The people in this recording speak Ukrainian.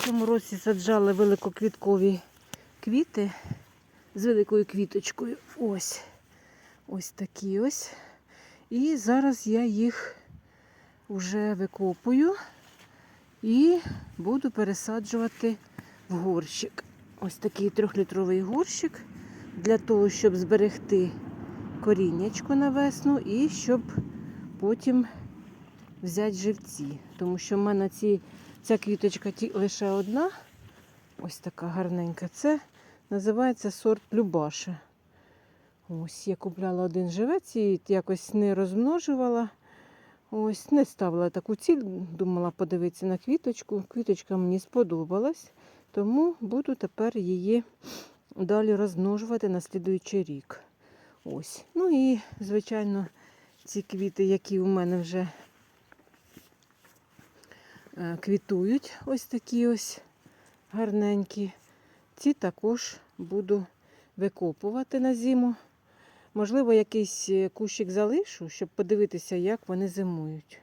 В цьому році саджали великоквіткові квіти з великою квіточкою. Ось. Ось такі ось. І зараз я їх вже викопую і буду пересаджувати в горщик. Ось такий трьохлітровий горщик для того, щоб зберегти коріннячко на весну і щоб потім взяти живці. Тому що в мене ці, ця квіточка лише одна, ось така гарненька. Це називається сорт Любаша. Ось я купляла один живець і якось не розмножувала. Ось не ставила таку ціль, думала подивитися на квіточку. Квіточка мені сподобалась, тому буду тепер її далі розмножувати на слідуючий рік. Ось. Ну і, звичайно, ці квіти, які у мене вже квітують, ось такі ось гарненькі. Ці також буду викопувати на зиму. Можливо, якийсь е, кущик залишу, щоб подивитися, як вони зимують.